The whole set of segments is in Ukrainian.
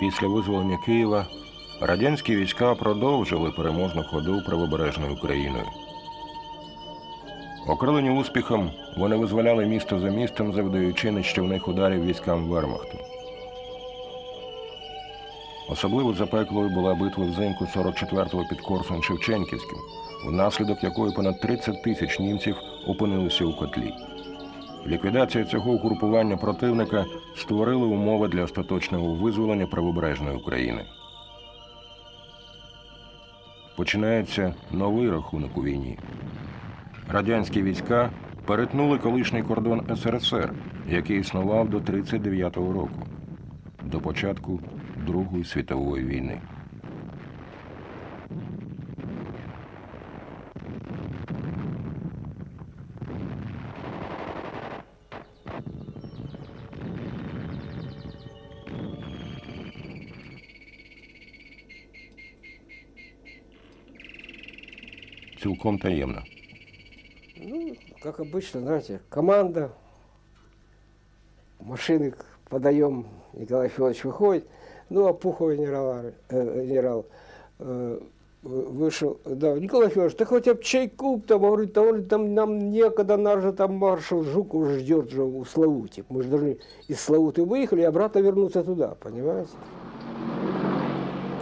Після визволення Києва радянські війська продовжили переможну ходу правобережною Україною. Окрилені успіхом, вони визволяли місто за містом, завдаючи нищівних ударів військам Вермахту. Особливо запеклою була битва взимку 44-го під Корсун Шевченківським, внаслідок якої понад 30 тисяч німців опинилися у котлі. Ліквідація цього угрупування противника створила умови для остаточного визволення правобережної України. Починається новий рахунок у війні. Радянські війська перетнули колишній кордон СРСР, який існував до 1939 року, до початку Другої світової війни. Цілком таємно. Ну, как обычно, знаете, команда, машины подаем, Николай Федорович выходит, ну, а Пухов генерал, э, генерал э, вы- вышел, да, Николай Федорович, ты хотя бы чайку там, говорит, да, он, там нам некогда, наш же там маршал Жуков ждет же у Славути. Мы же должны из Славуты выехали и обратно вернуться туда, понимаете?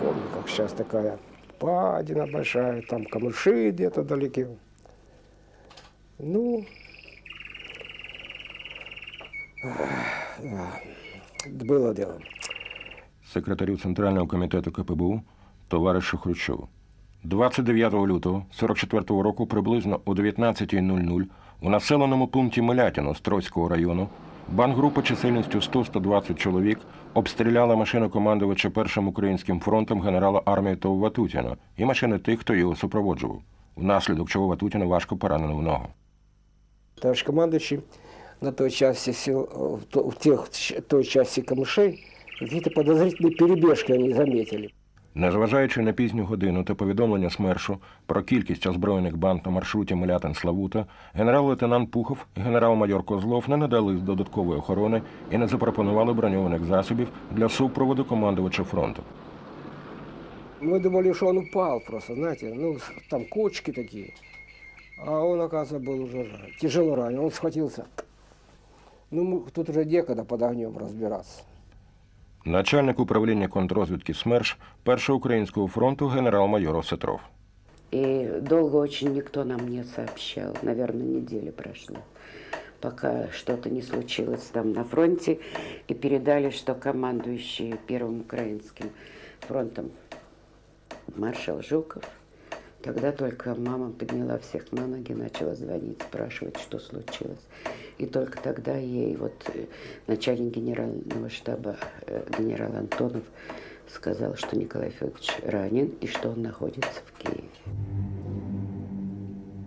Помню, как сейчас такая падина большая, там камыши где-то далеки. Ну, было дело. секретарю Центрального комітету КПБУ товаришу Хрущову. 29 лютого 44 року приблизно о 19.00 у населеному пункті Милятіно Острозького району бангрупа чисельністю 100-120 чоловік обстріляла машину командувача Першим українським фронтом генерала армії ТОВ Ватутіна і машини тих, хто його супроводжував, внаслідок чого Ватутіна важко поранено в ногу. Товарищ командующий на той части сил, э, в то- в тех, ч- той части камышей какие-то подозрительные перебежки они заметили. Незважаючи на пізню годину та повідомлення СМЕРШу про кількість озброєних банд на маршруті Милятин-Славута, генерал-лейтенант Пухов і генерал-майор Козлов не надали додаткової охорони і не запропонували броньованих засобів для супроводу командувача фронту. Мы думали, что он упал просто, знаете, ну, с- там кочки такие. А он, оказывается, был уже ра- тяжело ранен, он схватился. Ну, мы- тут уже некогда под огнем разбираться. Начальник управління контррозвідки СМЕРШ Першого українського фронту генерал-майор Осетров. И долго очень никто нам не сообщал. Наверное, недели прошло, пока что-то не случилось там на фронте. И передали, что командующий Первым Украинским фронтом маршал Жуков. Тогда только мама подняла всех на ноги, начала звонить, спрашивать, что случилось. И только тогда ей вот э, начальник генерального штаба, э, генерал Антонов, сказал, что Николай Федорович ранен и что он находится в Киеве.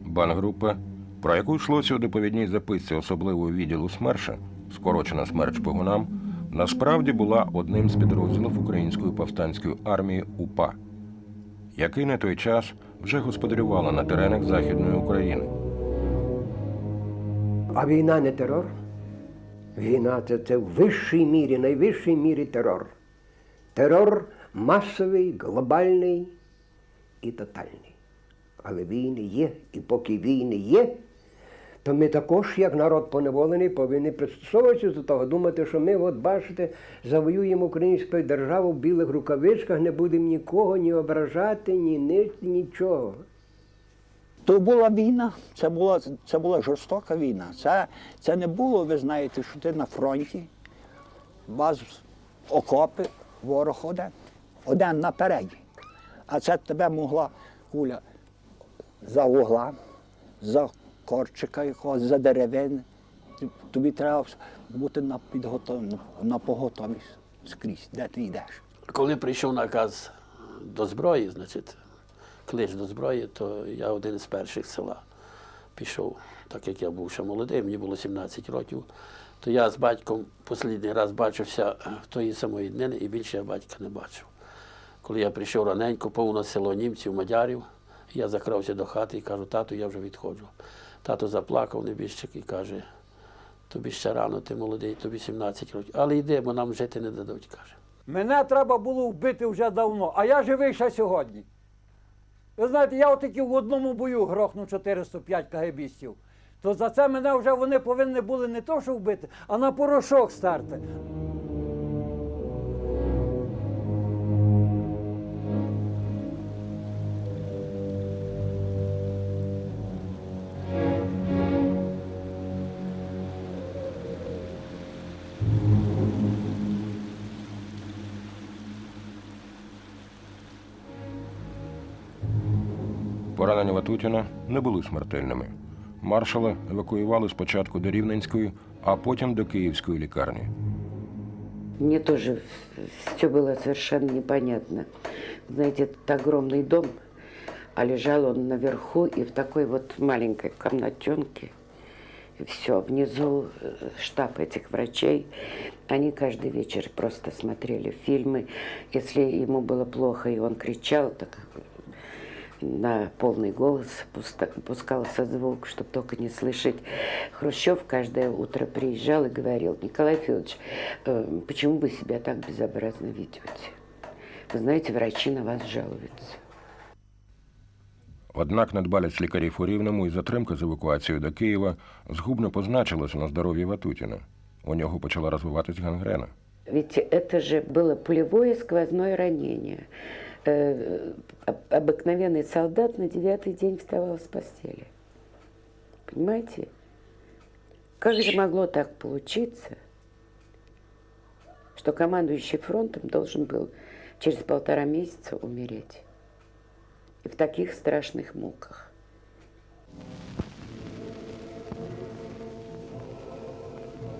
Бангрупа, про яку йшлося у доповідній записці особливого відділу СМЕРШа, скорочена смерч Погунам, насправді була одним з підрозділів Української повстанської армії УПА, який на той час вже господарювала на теренах Західної України. А війна не терор. Війна це, це в вищій мірі, найвищій мірі терор. Терор масовий, глобальний і тотальний. Але війни є, і поки війни є, то ми також, як народ поневолений, повинні пристосовуватися до того, думати, що ми, от бачите, завоюємо українську державу в білих рукавичках, не будемо нікого ні ображати, ні нити, нічого. То була війна, це була, це була жорстока війна. Це, це не було, ви знаєте, що ти на фронті, вас окопи, ворог один, один напереді. А це тебе могла куля за вугла, за корчика якогось, за деревини. Тобі треба бути на підготовленому, на поготові скрізь, де ти йдеш. Коли прийшов наказ до зброї, значить, клич до зброї, то я один з перших села пішов, так як я був ще молодий, мені було 17 років, то я з батьком останній раз бачився в тої самої днини і більше я батька не бачив. Коли я прийшов раненько, повно село німців, мадярів, я закрався до хати і кажу, тату, я вже відходжу. Тато заплакав небіжчик і каже, тобі ще рано, ти молодий, тобі 17 років. Але йди, бо нам жити не дадуть, каже. Мене треба було вбити вже давно, а я живий ще сьогодні. Ви знаєте, я отаки в одному бою грохнув 405 кагебістів. То за це мене вже вони повинні були не то, що вбити, а на порошок старти. Ватутіна не були смертельними. Маршала евакуювали спочатку до Рівненської, а потім до Київської лікарні. Мне тоже все было совершенно непонятно. Знаете, этот огромный дом, а лежал он наверху и в такой вот маленькой комнатенке. И все, внизу э, штаб этих врачей. Они каждый вечер просто смотрели фильмы. Если ему было плохо, и он кричал, так на полный голос пуста- пускался звук, чтобы только не слышать. Хрущев каждое утро приезжал и говорил, Николай Федорович, э, почему вы себя так безобразно ведете? Вы знаете, врачи на вас жалуются. Однак недбалість лікарів у Рівному і затримка з евакуацією до Києва згубно позначилася на здоров'ї Ватутіна. У нього почала розвиватись гангрена. Ведь это же было пулевое сквозное ранение. Э, об- Обыкновенный солдат на девятый день вставал с постели. Понимаете? Как же могло так получиться, что командующий фронтом должен был через полтора месяца умереть? И в таких страшных муках.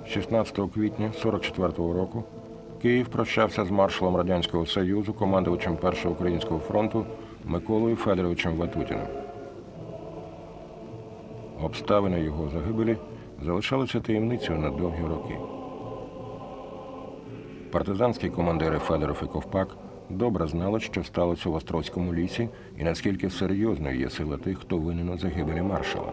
– 16 квітня 44-го року Київ прощався з маршалом Радянського Союзу, командувачем Першого українського фронту Миколою Федоровичем Ватутіним. Обставини його загибелі залишалися таємницею на довгі роки. Партизанські командири Федоров і Ковпак добре знали, що сталося в Острозькому лісі і наскільки серйозною є сила тих, хто винен у загибелі маршала.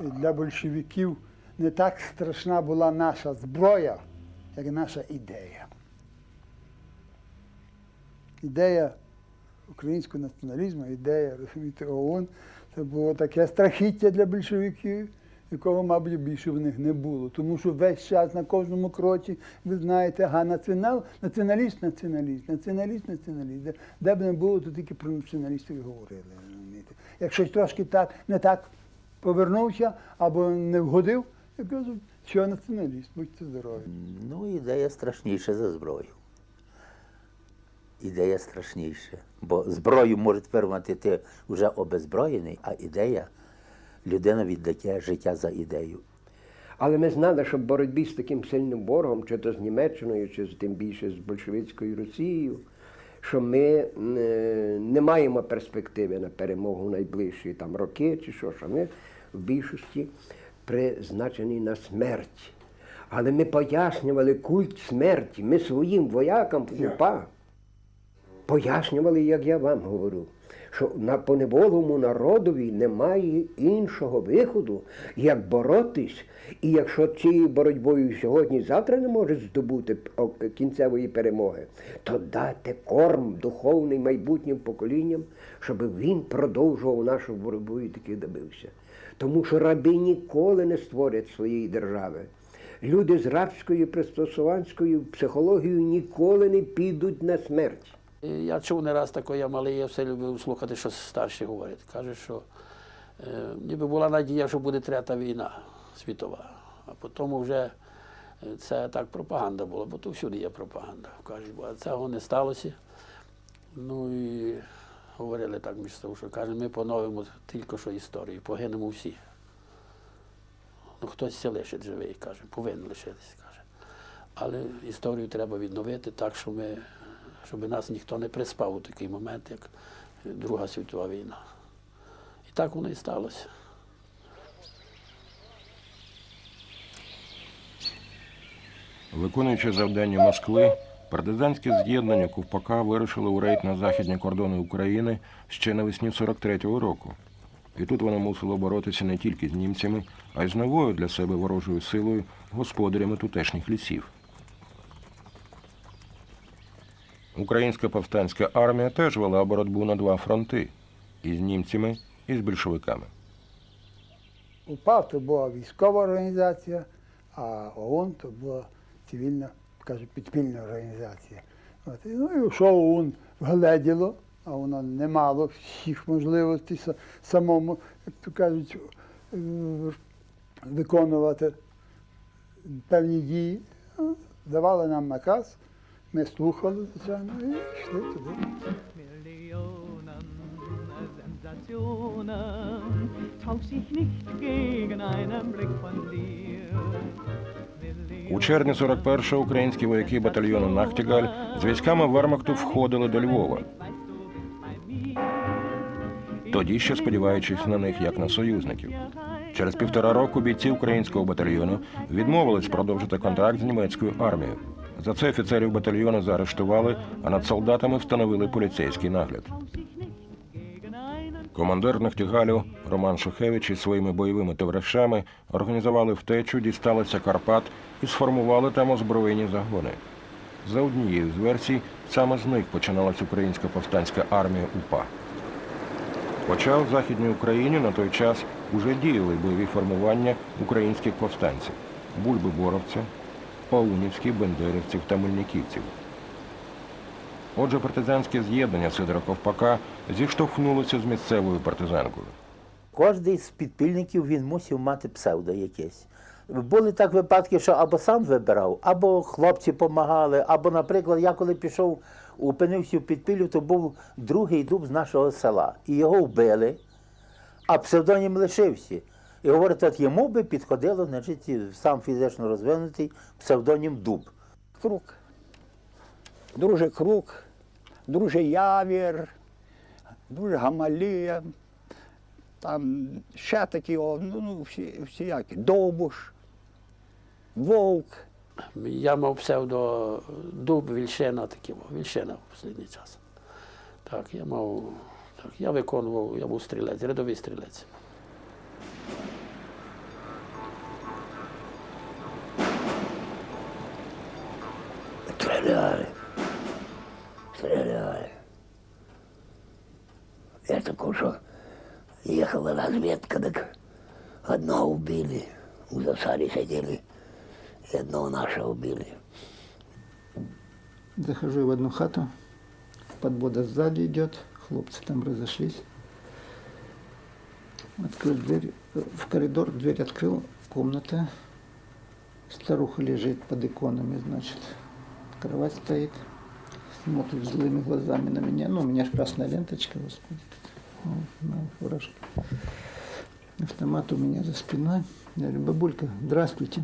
Для большевиків не так страшна була наша зброя, як наша ідея. Ідея українського націоналізму, ідея розумієте, ООН, це було таке страхіття для большевиків, якого, мабуть, більше в них не було. Тому що весь час на кожному кроці, ви знаєте, ага, націонал, націоналіст, націоналіст, націоналіст, націоналіст. Де, б не було, то тільки про націоналістів говорили. розумієте. Якщо трошки так, не так повернувся або не вгодив, я кажу, що націоналіст, будьте здорові. Ну, ідея страшніша за зброю. Ідея страшніша. Бо зброю може тепер мати ти вже обезброєний, а ідея людина віддає життя за ідею. Але ми знали, що в боротьбі з таким сильним ворогом, чи то з Німеччиною, чи з- тим більше з большевицькою Росією, що ми е, не маємо перспективи на перемогу в найближчі там роки, чи що, що ми в більшості призначені на смерть. Але ми пояснювали культ смерті. Ми своїм воякам в УПА пояснювали, як я вам говорю, що на поневолому народові немає іншого виходу, як боротись. І якщо цією боротьбою сьогодні, завтра не може здобути кінцевої перемоги, то дати корм духовний майбутнім поколінням, щоб він продовжував нашу боротьбу і таки добився. Тому що раби ніколи не створять своєї держави. Люди з рабською пристосуванською психологією ніколи не підуть на смерть. Я чув не раз таке, я малий, я все любив слухати, що старші говорять. Каже, що е, ніби була надія, що буде третя війна світова. А потім вже е, це так пропаганда була, бо то всюди є пропаганда. Кажуть, а цього не сталося. Ну і говорили так між собою, що каже, ми поновимо тільки що історію, погинемо всі. Ну, хтось це лишить живий, каже, повинен лишитися, каже. Але історію треба відновити так, щоб, ми, щоб нас ніхто не приспав у такий момент, як Друга світова війна. І так воно і сталося. Виконуючи завдання Москви, партизанське з'єднання Ковпака вирушило у рейд на західні кордони України ще навесні 43-го року. І тут воно мусило боротися не тільки з німцями, а й з новою для себе ворожою силою господарями тутешніх лісів. Українська повстанська армія теж вела боротьбу на два фронти із німцями і з більшовиками. УПА то була військова організація, а ООН то була цивільна, каже, підпільна організація. От. Ну і що ООН вгледіло, а воно не мало всіх можливостей самому, як кажуть, е, виконувати певні дії. Давали нам наказ, ми слухали, звичайно, і йшли туди. Sensationen tauscht sich nicht gegen einen Blick von dir. У червні 41-го українські вояки батальйону Нахтігаль з військами Вермахту входили до Львова. Тоді ще сподіваючись на них як на союзників. Через півтора року бійці українського батальйону відмовились продовжити контракт з німецькою армією. За це офіцерів батальйону заарештували, а над солдатами встановили поліцейський нагляд. Командир Нахтігалю Роман Шухевич із своїми бойовими товаришами організували втечу, дісталися Карпат і сформували там озброєні загони. За однією з версій, саме з них починалась українська повстанська армія УПА. Хоча у Західній Україні на той час уже діяли бойові формування українських повстанців бульби боровця, паунівських, бендерівців та мельниківців. Отже, партизанське з'єднання Сидора Ковпака зіштовхнулося з місцевою партизанкою. Кожний з підпільників він мусив мати псевдо якесь. Були так випадки, що або сам вибирав, або хлопці допомагали, або, наприклад, я коли пішов, опинився в підпіллю, то був другий дуб з нашого села. І його вбили, а псевдонім лишився. І говорить, от йому би підходило, значить, сам фізично розвинутий псевдонім дуб. Круг. Друже круг, друже явір, друже гамалія. Там ще такі, ну, ну всі, всіякі. Довбуш, вовк. Я мав псевдо дуб Вільшина, такий, о, Вільшина в останній час. Так, я мав, так, я виконував, я був стрілець, рядовий стрілець. Стреляли. Такой, что ехала разведка, так одного убили. У засаде сидели, и одного нашего убили. Захожу в одну хату, подвода сзади идет, хлопцы там разошлись. Открыл дверь, э, в коридор, дверь открыл, комната. Старуха лежит под иконами, значит. Кровать стоит, смотрит злыми глазами на меня. Ну, у меня же красная ленточка, господи. Ну, на фуражке. Автомат у меня за спиной. Я говорю, бабулька, здравствуйте.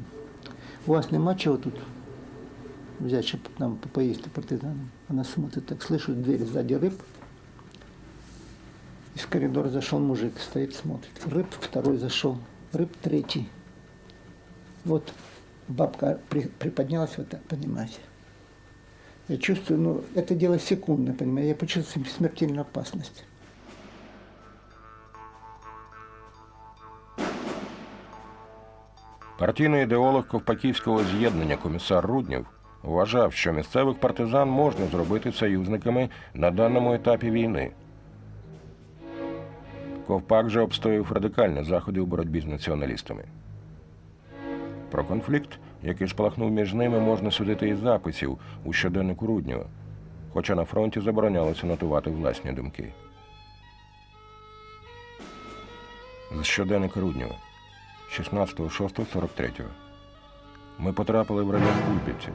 У вас нема чего тут взять, чтобы нам поесть партизанам. Она смотрит, так слышу, дверь сзади рыб. И в коридор зашел мужик, стоит, смотрит. Рыб второй зашел, рыб третий. Вот бабка при- приподнялась вот так, понимаете. Я чувствую, ну, это дело секундное, понимаете. Я почувствую смертельную опасность. Партійний ідеолог Ковпаківського з'єднання комісар Руднєв вважав, що місцевих партизан можна зробити союзниками на даному етапі війни. Ковпак же обстояв радикальні заходи у боротьбі з націоналістами. Про конфлікт, який спалахнув між ними, можна судити із записів у щоденнику Руднєва, хоча на фронті заборонялося нотувати власні думки. З щоденника Руднєва. 16.06.43. Ми потрапили в район Бульбівців.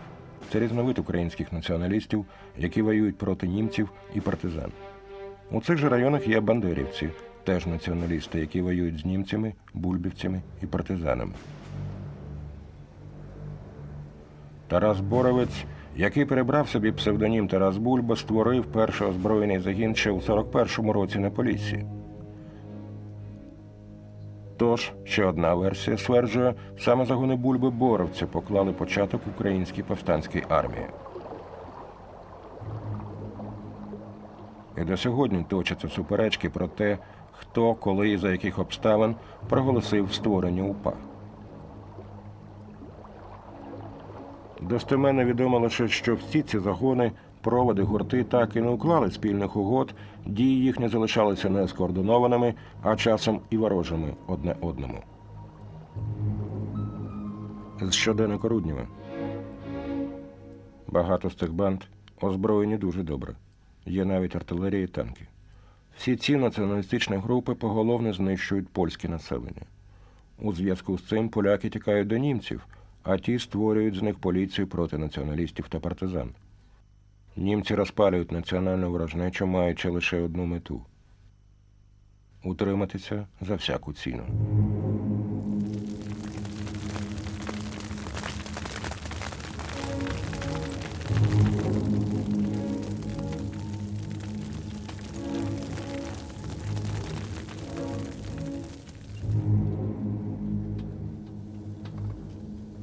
Це різновид українських націоналістів, які воюють проти німців і партизан. У цих же районах є бандерівці, теж націоналісти, які воюють з німцями, бульбівцями і партизанами. Тарас Боровець, який перебрав собі псевдонім Тарас Бульба, створив перший озброєний загін ще у 41-му році на Поліссі. Тож, ще одна версія стверджує, саме загони бульби боровця поклали початок українській повстанській армії. І до сьогодні точаться суперечки про те, хто, коли і за яких обставин проголосив створення УПА. Достеменно відомо лише, що всі ці загони, проводи, гурти так і не уклали спільних угод, дії їхні залишалися не скоординованими, а часом і ворожими одне одному. З щоденника Рудніва. Багато з цих банд озброєні дуже добре. Є навіть артилерія і танки. Всі ці націоналістичні групи поголовно знищують польське населення. У зв'язку з цим поляки тікають до німців, а ті створюють з них поліцію проти націоналістів та партизан. Німці розпалюють національну ворожнечу, маючи лише одну мету утриматися за всяку ціну.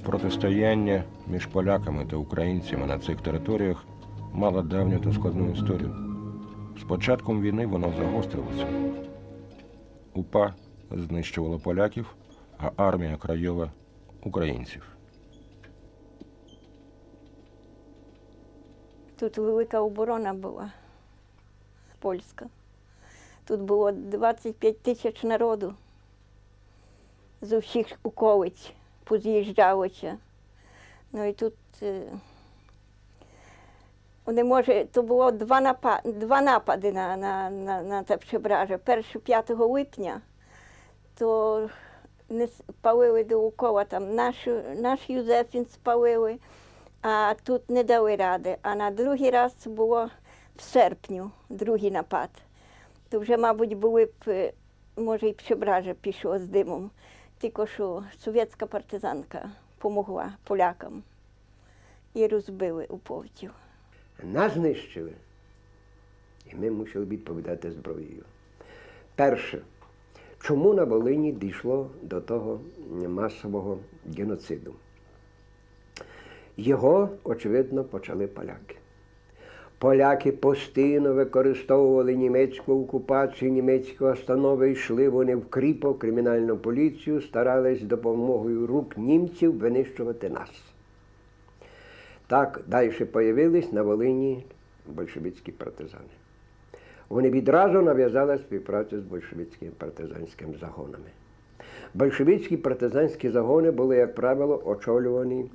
Протистояння між поляками та українцями на цих територіях мало давню та складну історію. З початком війни воно загострилося. УПА знищувала поляків, а армія Крайова українців. Тут велика оборона була польська. Тут було 25 тисяч народу з усіх околиць поз'їжджалося. Ну і тут е, вони може, то було два, напа, два напади на, на, на, на те Прибраже. Перший 5 липня, то не с- палили довкола там наш, наш Юзефін спалили, а тут не дали ради. А на другий раз було в серпню, другий напад. То вже, мабуть, були б, е, може, і Прибраже пішло з димом. Тільки що совєтська партизанка допомогла полякам і розбили уповців. Нас знищили, і ми мусили відповідати зброєю. Перше, чому на Волині дійшло до того масового геноциду? Його, очевидно, почали поляки. Поляки постійно використовували німецьку окупацію, німецькі установи, йшли вони в кріпо, кримінальну поліцію, старались допомогою рук німців винищувати нас. Так далі появились на Волині большевицькі партизани. Вони відразу нав'язали співпрацю з большевицькими партизанськими загонами. Большевицькі партизанські загони були, як правило, очолювані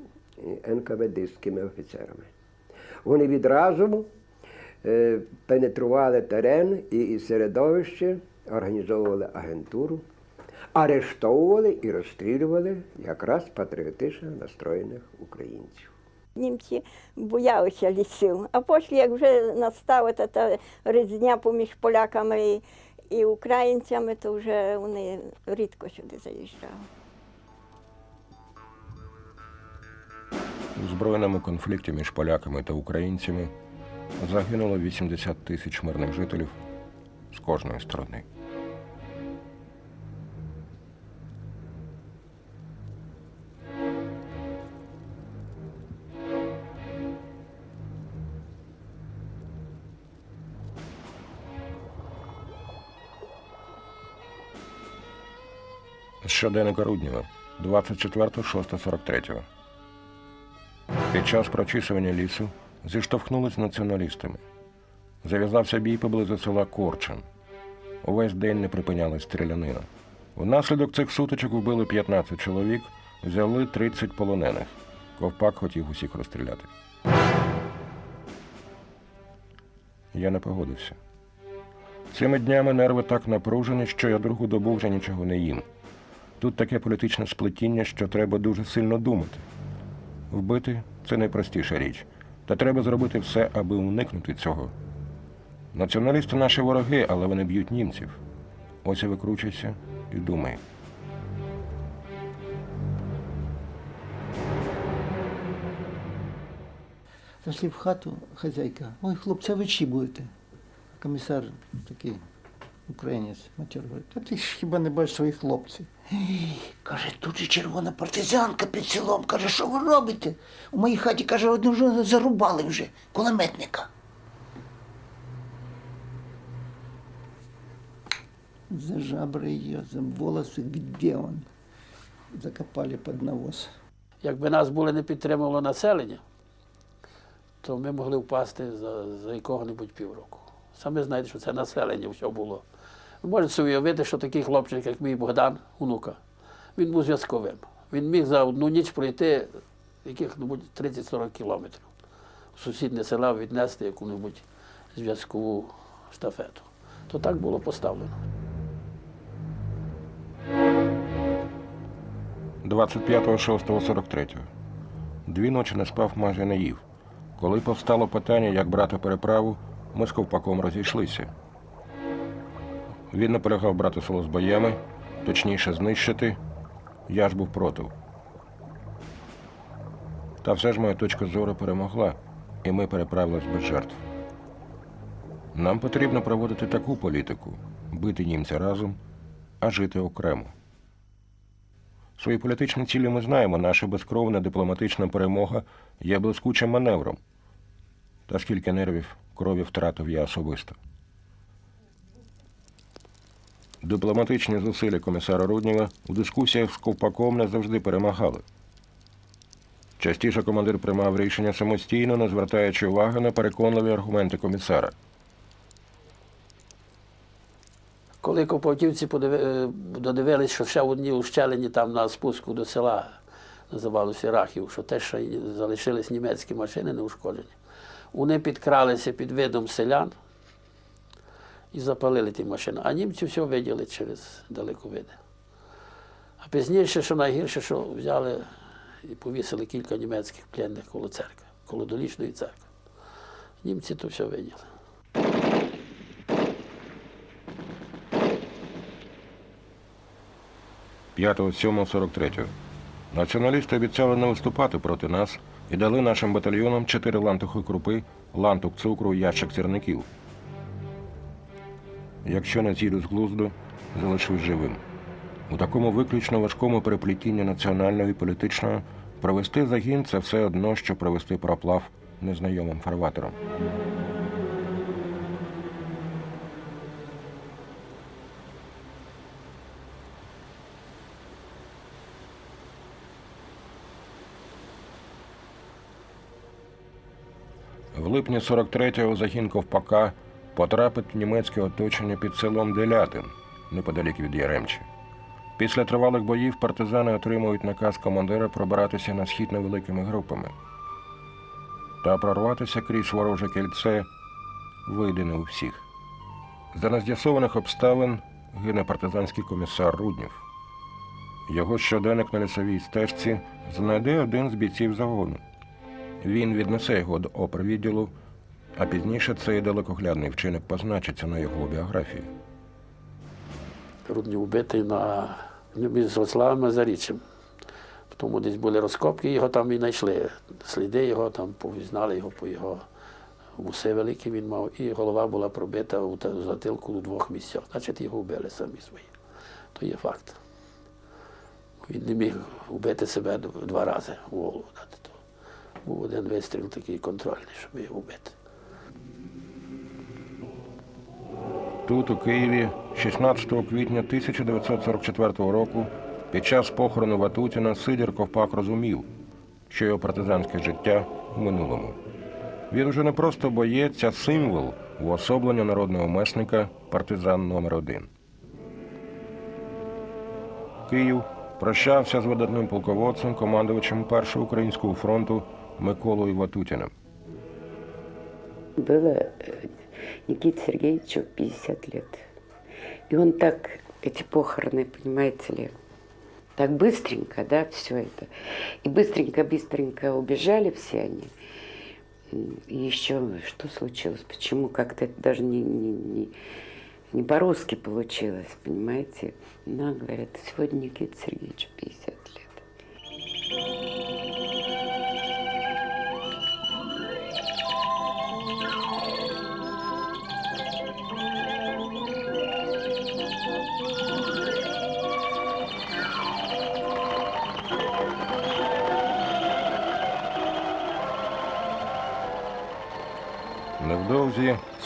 НКВДськими офіцерами. Вони відразу е, пенетрували терен і, середовище, організовували агентуру, арештовували і розстрілювали якраз патріотично настроєних українців. Німці боялися лісів. А потім, як вже настала та, різня поміж поляками і українцями, то вже вони рідко сюди заїжджали. У збройному конфлікті між поляками та українцями загинуло 80 тисяч мирних жителів з кожної сторони. Щоденника Рудніва, 24.06.43. Під час прочісування лісу зіштовхнулись з націоналістами. Зав'язався бій поблизу села Корчин. Увесь день не припинялась стрілянина. Внаслідок цих сутичок вбили 15 чоловік, взяли 30 полонених. Ковпак хотів усіх розстріляти. Я не погодився. Цими днями нерви так напружені, що я другу добу вже нічого не їм. Тут таке політичне сплетіння, що треба дуже сильно думати. Вбити це найпростіша річ. Та треба зробити все, аби уникнути цього. Націоналісти наші вороги, але вони б'ють німців. Ось і викручуйся і думай. Зайшли в хату, хазяйка. Ой, хлопця, ви чи будете? Комісар такий Українець матір говорить, та ти ж хіба не бачиш своїх хлопців? Каже, тут же червона партизанка під селом. Каже, що ви робите? У моїй хаті, каже, одну ж зарубали вже, кулеметника. За жабры ее, за волосы, где он? Закопали под навоз. Якби нас було не підтримувало населення, то ми могли впасти за, за якого-небудь півроку. Саме знаєте, що це населення все було. Можете собі уявити, що такий хлопчик, як мій Богдан, онука, він був зв'язковим. Він міг за одну ніч пройти яких-небудь 30-40 кілометрів. В сусіднє села віднести яку-небудь зв'язкову штафету. То так було поставлено. 25.06.43. Дві ночі не спав, майже не їв. Коли повстало питання, як брати переправу, ми з ковпаком розійшлися. Він наполягав брати село з боями, точніше знищити. Я ж був проти. Та все ж моя точка зору перемогла, і ми переправились без жертв. Нам потрібно проводити таку політику бити німця разом, а жити окремо. Свої політичні цілі ми знаємо. Наша безкровна дипломатична перемога є блискучим маневром. Та скільки нервів, крові втратив я особисто. Дипломатичні зусилля комісара Руднєва у дискусіях з Ковпаком не завжди перемагали. Частіше командир приймав рішення самостійно, не звертаючи уваги на переконливі аргументи комісара. Коли подиви- е, додивились, що ще в одній ущелині там на спуску до села, називалося Рахів, що те, що залишились німецькі машини неушкоджені, вони підкралися під видом селян і запалили ті машини. А німці все виділи через далековиди. А пізніше, що найгірше, що взяли і повісили кілька німецьких пленних коло церкви, коло долічної церкви. Німці то все виділи. – 5.07.43. Націоналісти обіцяли не виступати проти нас і дали нашим батальйонам чотири лантухи крупи, лантук цукру ящик сірників. Якщо не з'їду з глузду, залишусь живим. У такому виключно важкому переплетінні національного і політичного провести загін це все одно, що провести проплав незнайомим фарватером. В липні 43-го загін Ковпака потрапить в німецьке оточення під селом Делятин, неподалік від Яремчі. Після тривалих боїв партизани отримують наказ командира пробиратися на схід невеликими групами. Та прорватися крізь вороже кільце вийде не у всіх. За нез'ясованих обставин гине партизанський комісар Руднів. Його щоденник на лісовій стежці знайде один з бійців загону. Він віднесе його до опрвідділу, а пізніше цей далекоглядний вчинок позначиться на його біографії. Рудні вбитий на між Рославом і Заріччям. Тому десь були розкопки, його там і знайшли. Сліди його там повізнали його по його вуси великі він мав, і голова була пробита у затилку у двох місцях. Значить, його вбили самі свої. То є факт. Він не міг вбити себе два рази в голову дати. Був один вистріл такий контрольний, щоб його вбити. Тут, у Києві, 16 квітня 1944 року, під час похорону Ватутіна Сидір Ковпак розумів, що його партизанське життя в минулому. Він уже не просто боєць, а символ уособлення народного месника партизан номер один. Київ прощався з видатним полководцем, командувачем Першого українського фронту Миколою Ватутіним. Было э, Никите Сергеевичу 50 лет. И он так, эти похороны, понимаете ли, так быстренько, да, все это. И быстренько-быстренько убежали все они. И еще что случилось? Почему как-то это даже не, не, не, не по-русски получилось, понимаете? На, говорят, сегодня Никите Сергеевичу 50 лет.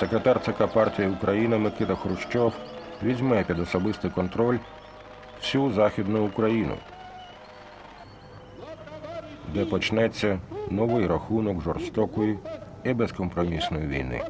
Секретар ЦК партії України Микита Хрущов візьме під особистий контроль всю Західну Україну, де почнеться новий рахунок жорстокої і безкомпромісної війни.